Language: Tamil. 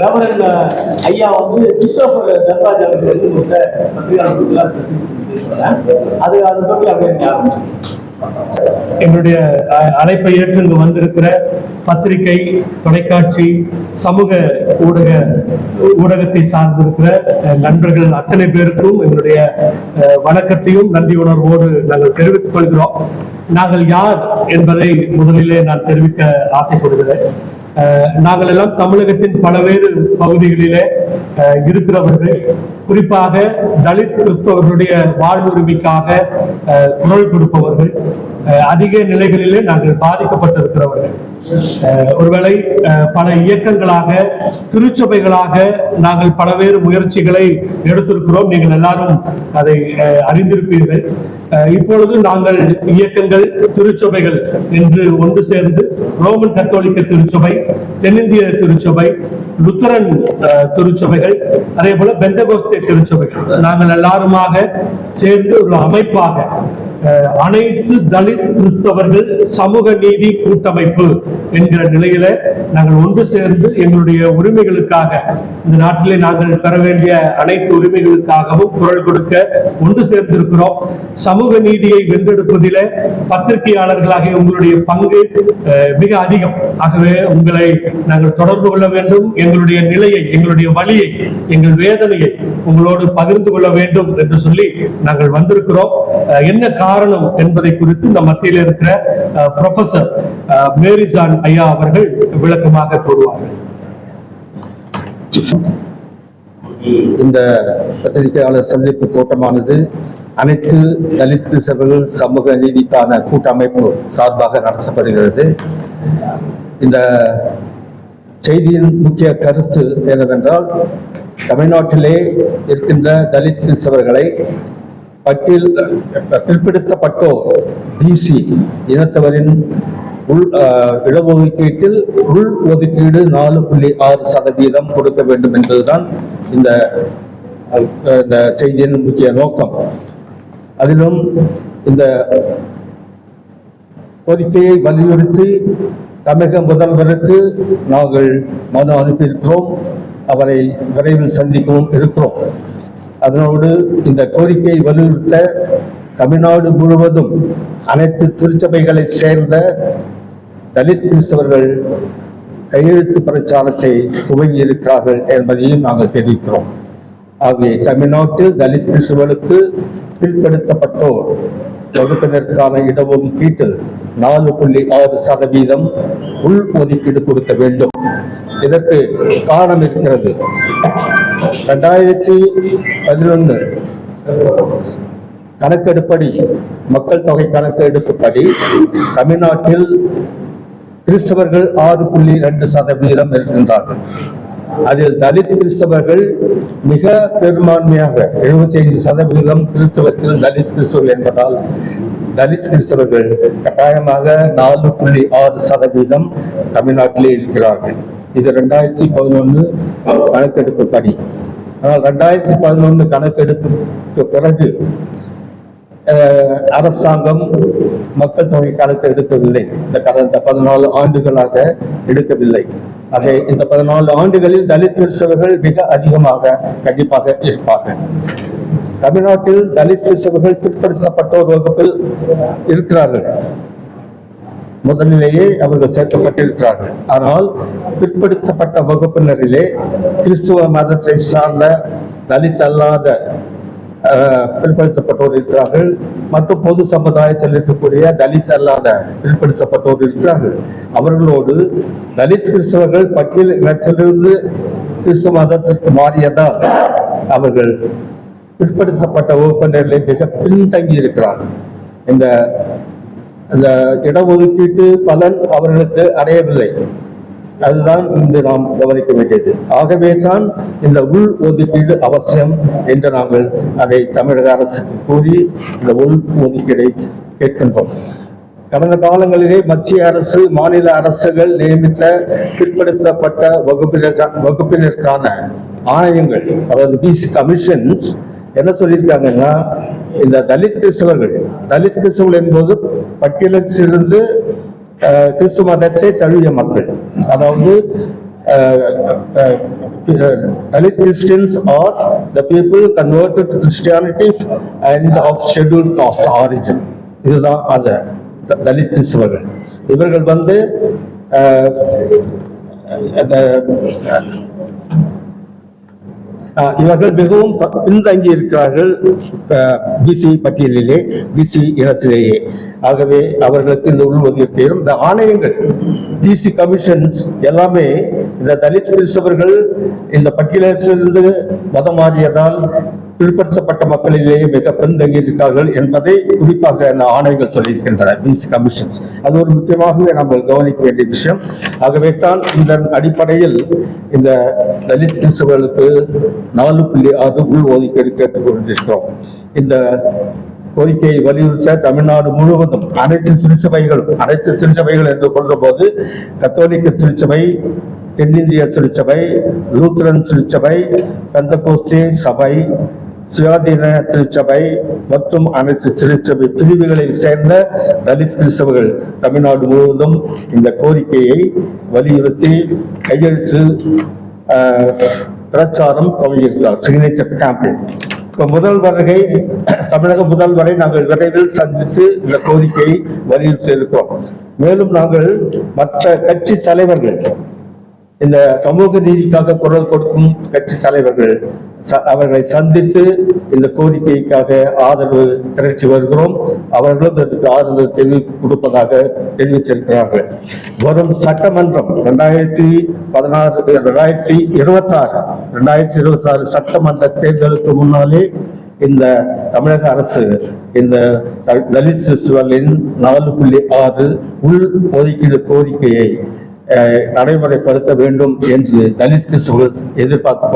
ரெவரண்ட் ஐயா வந்து கிறிஸ்டோபர் தர்பாஜ் அவர்கள் வந்து கொடுத்த பத்திரிகையாளர்களுக்கு பேசுவாங்க அது அதை பற்றி அப்படியே ஆரம்பிச்சு எங்களுடைய அழைப்பை ஏற்று இங்கு வந்திருக்கிற பத்திரிகை தொலைக்காட்சி சமூக ஊடக ஊடகத்தை சார்ந்திருக்கிற நண்பர்கள் அத்தனை பேருக்கும் எங்களுடைய வணக்கத்தையும் நன்றி உணர்வோடு நாங்கள் தெரிவித்துக் கொள்கிறோம். நாங்கள் யார் என்பதை முதலிலே நான் தெரிவிக்க ஆசைப்படுகிறேன். நாங்கள் எல்லாம் தமிழகத்தின் பல்வேறு பகுதிகளிலே இருக்கிறவர்கள். குறிப்பாக தலித் கிறிஸ்தவர்களுடைய வாழ்வுரிமைக்காக குரல் கொடுப்பவர்கள். அதிக நிலைகளிலே நாங்கள் பாதிக்கப்பட்டிருக்கிறவர்கள். ஒருவேளை பல இயக்கங்களாக திருச்சபைகளாக நாங்கள் பலவேறு முயற்சிகளை எடுத்திருக்கிறோம். நீங்கள் எல்லாரும் அதை அஹ், அறிந்திருப்பீர்கள். இப்பொழுது நாங்கள் இயக்கங்கள் திருச்சபைகள் என்று ஒன்று சேர்ந்து ரோமன் கத்தோலிக்க திருச்சபை தென்னிந்திய திருச்சபை லுத்தரன் திருச்சபைகள் அதே போல பெந்தகோஸ்தே திருச்சபைகள். நாங்கள் எல்லாருமாக சேர்ந்து ஒரு அமைப்பாக அனைத்து தலித் கிறிஸ்தவர்கள் சமூக நீதி கூட்டமைப்பு என்கிற நிலையில நாங்கள் ஒன்று சேர்ந்து எங்களுடைய உரிமைகளுக்காக இந்த நாட்டிலே நாங்கள் பெற வேண்டிய அனைத்து உரிமைகளுக்காகவும் குரல் கொடுக்க ஒன்று சேர்ந்திருக்கிறோம். சமூக நீதியை வென்றெடுப்பதில பத்திரிகையாளர்களாக உங்களுடைய பங்கு மிக அதிகம். ஆகவே உங்களை நாங்கள் தொடர்பு கொள்ள வேண்டும். எங்களுடைய நிலையை எங்களுடைய வழியை எங்கள் வேதனையை உங்களோடு பகிர்ந்து கொள்ள வேண்டும் என்று சொல்லி நாங்கள் வந்திருக்கிறோம். என்ன காரணம்? காரணம் என்பதை குறித்து இந்த மத்தியில் இருக்கிற ப்ரொஃபசர் மேரிஜான் ஐயா அவர்கள் விளக்கமாக கூறுவார்கள். இந்த பத்திரிகையாளர் சந்திப்பு கூட்டமானது அனைத்து தலித் கிறிஸ்தவர்கள் சமூக நீதிக்கான கூட்டமைப்பு சார்பாக நடத்தப்படுகிறது. இந்த செய்தியின் முக்கிய கருத்து என்னவென்றால் தமிழ்நாட்டிலே இருக்கின்ற தலித் கிறிஸ்தவர்களை பட்டியல் பிற்படுத்தப்பட்டோ பிசி இனத்தவரின் உள் இடஒதுக்கீட்டில் உள் ஒதுக்கீடு நாலு புள்ளி ஆறு சதவீதம் கொடுக்க வேண்டும் என்பதுதான் இந்த இந்த செய்தியின் முக்கிய நோக்கம். அதிலும் இந்த கோரிக்கையை வலியுறுத்தி தமிழக முதல்வருக்கு நாங்கள் மனு அனுப்பியிருக்கிறோம். அவரை விரைவில் சந்திக்கவும் இருக்கிறோம். அதனோடு இந்த கோரிக்கையை வலியுறுத்த தமிழ்நாடு முழுவதும் அனைத்து திருச்சபைகளை சேர்ந்த தலித் கிறிஸ்தவர்கள் கையெழுத்து பிரச்சாரத்தை துவங்கி இருக்கிறார்கள் என்பதையும் நாங்கள் தெரிவிக்கிறோம். ஆகவே தமிழ்நாட்டில் தலித் கிறிஸ்தவர்களுக்கு பிற்படுத்தப்பட்டோர் வகுப்பினருக்கான இடஒதுக்கீட்டில் நாலு புள்ளி ஆறு சதவீதம் உள் ஒதுக்கீடு கொடுக்க வேண்டும். இதற்கு காரணம் இருக்கிறது. ரெண்டாயிரத்தி பதினொன்று கணக்கெடுப்படி மக்கள் தொகை கணக்கெடுப்புப்படி தமிழ்நாட்டில் கிறிஸ்தவர்கள் ஆறு புள்ளி ரெண்டு சதவீதம் இருக்கின்றார்கள். அதில் தலித் கிறிஸ்தவர்கள் மிக பெரும்பான்மையாக எழுபத்தி ஐந்து சதவீதம் கிறிஸ்தவத்தில் தலித் கிறிஸ்தவர்கள் என்பதால் தலித் கிறிஸ்தவர்கள் கட்டாயமாக நாலு புள்ளி ஆறு சதவீதம் தமிழ்நாட்டிலே இருக்கிறார்கள். இது ரெண்டாயிரத்தி பதினொன்று கணக்கெடுப்பு படி ஆனால் ரெண்டாயிரத்தி பதினொன்று கணக்கெடுப்புக்கு பிறகு அஹ், அரசாங்கம் மக்கள் தொகை கணக்கு எடுக்கவில்லை. இந்த கடந்த பதினாலு ஆண்டுகளாக எடுக்கவில்லை. ஆக இந்த பதினாலு ஆண்டுகளில் தலித் கிறிஸ்தவர்கள் மிக அதிகமாக கண்டிப்பாக இருப்பார்கள். தமிழ்நாட்டில் தலித் கிறிஸ்தவர்கள் பிற்படுத்தப்பட்டோர் வகுப்பில் இருக்கிறார்கள். முதலிலேயே அவர்கள் சேர்க்கப்பட்டிருக்கிறார்கள். ஆனால் பிற்படுத்தப்பட்ட வகுப்பினரிலே கிறிஸ்துவ மதத்தை சார்ந்த தலித் அல்லாத அஹ், பிற்படுத்தப்பட்டோர் இருக்கிறார்கள். மற்றும் பொது சமுதாயத்தில் இருக்கக்கூடிய தலித் அல்லாத பிற்படுத்தப்பட்டோர் இருக்கிறார்கள். அவர்களோடு தலித் கிறிஸ்தவர்கள் பட்டியல் இனத்திலிருந்து கிறிஸ்துவ மதத்திற்கு மாறியதால் அவர்கள் பிற்படுத்தப்பட்ட வகுப்பினர்களை மிக பின்தங்கி இருக்கிறார்கள் இந்த அந்த இடஒதுக்கீட்டு பலன் அவர்களுக்கு அடையவில்லை. அதுதான் இன்று நாம் கவனிக்க வேண்டியது. ஆகவே தான் இந்த உள் ஒதுக்கீடு அவசியம் என்று நாங்கள் அதை தமிழக அரசுக்கு கூறி இந்த உள் ஒதுக்கீடை கேட்கின்றோம். கடந்த காலங்களிலே மத்திய அரசு மாநில அரசுகள் நியமித்த பிற்படுத்தப்பட்ட வகுப்பினர் வகுப்பினருக்கான ஆணையங்கள் அதாவது பிசி கமிஷன்ஸ் என்ன சொல்லியிருக்காங்கன்னா இந்த தலித் கிறிஸ்தவர்கள் தலித் கிறிஸ்தவர்கள் என்பது பட்டியலிலிருந்து கிறிஸ்துவ மதத்தை தழுவிய மக்கள் அதாவது Dalit Dalit Christians are the people converted to Christianity and of scheduled caste origin. இதுதான் அது தலித் கிறிஸ்தவர்கள் இவர்கள் வந்து இவர்கள் மிகவும் பின்தங்கி இருக்கிறார்கள் பிசி பட்டியலிலே பிசி இனத்திலேயே. ஆகவே அவர்களுக்கு இந்த உள்ஒதுக்கீடும் இந்த ஆணையங்கள் பிசி கமிஷன்ஸ் எல்லாமே இந்த தலித் கிறிஸ்தவர்கள் இந்த பட்டியலிலிருந்து மதம் மாறியதால் பிற்படுத்தப்பட்ட மக்களிலேயே மிக பெருந்தங்கி இருக்கிறார்கள் என்பதை குறிப்பாக இந்த ஆணைகள் சொல்லியிருக்கின்றன பிசி கமிஷன்ஸ் அது ஒரு முக்கியமாகவே நம்ம கவனிக்க வேண்டிய விஷயம். ஆகவே தான் இந்த அடிப்படையில் இந்த தலித் கிறிஸ்தவர்களுக்கு நாலு புள்ளி ஆறு உள் ஒதுக்கீடு கேட்டுக்கொண்டிருக்கிறோம் இந்த கோரிக்கையை வலியுறுத்த தமிழ்நாடு முழுவதும் அனைத்து திருச்சபைகளும் அனைத்து திருச்சபைகள் என்று கொள்ளும்போது கத்தோலிக்க திருச்சபை தென்னிந்திய திருச்சபை லூத்ரன் திருச்சபை பெந்தகோஸ்தே சபை சுயாதீன திருச்சபை மற்றும் அனைத்து திருச்சபை பிரிவுகளை சேர்ந்த தலித் கிறிஸ்தவர்கள் தமிழ்நாடு முழுவதும் இந்த கோரிக்கையை வலியுறுத்தி கையெழுத்து பிரச்சாரம் துவங்கியிருக்கிறார். சிக்னேச்சர் கேம்பெயின் இப்போ முதல் வருகை தமிழக முதல்வரை நாங்கள் விரைவில் சந்தித்து இந்த கோரிக்கையை வலியுறுத்தி இருக்கிறோம் மேலும் நாங்கள் மற்ற கட்சி தலைவர்கள் இந்த சமூக நீதிக்காக குரல் கொடுக்கும் கட்சி தலைவர்கள் ச- அவர்களை சந்தித்து இந்த கோரிக்கைக்காக ஆதரவு திரட்டி வருகிறோம். அவர்களும் இதற்கு ஆதரவு தெரிவி கொடுப்பதாக தெரிவித்திருக்கிறார்கள். வரும் சட்டமன்றம் ரெண்டாயிரத்தி பதினாறு ரெண்டாயிரத்தி இருபத்தி ஆறு ரெண்டாயிரத்தி இருபத்தி ஆறு சட்டமன்ற தேர்தலுக்கு முன்னாலே இந்த தமிழக அரசு இந்த தலித் சிசுவலின் நாலு புள்ளி ஆறு உள் ஒதுக்கீடு கோரிக்கையை நடைமுறைப்படுத்த வேண்டும் என்று தலித் கிறிஸ்தவர்கள் எதிர்பார்த்து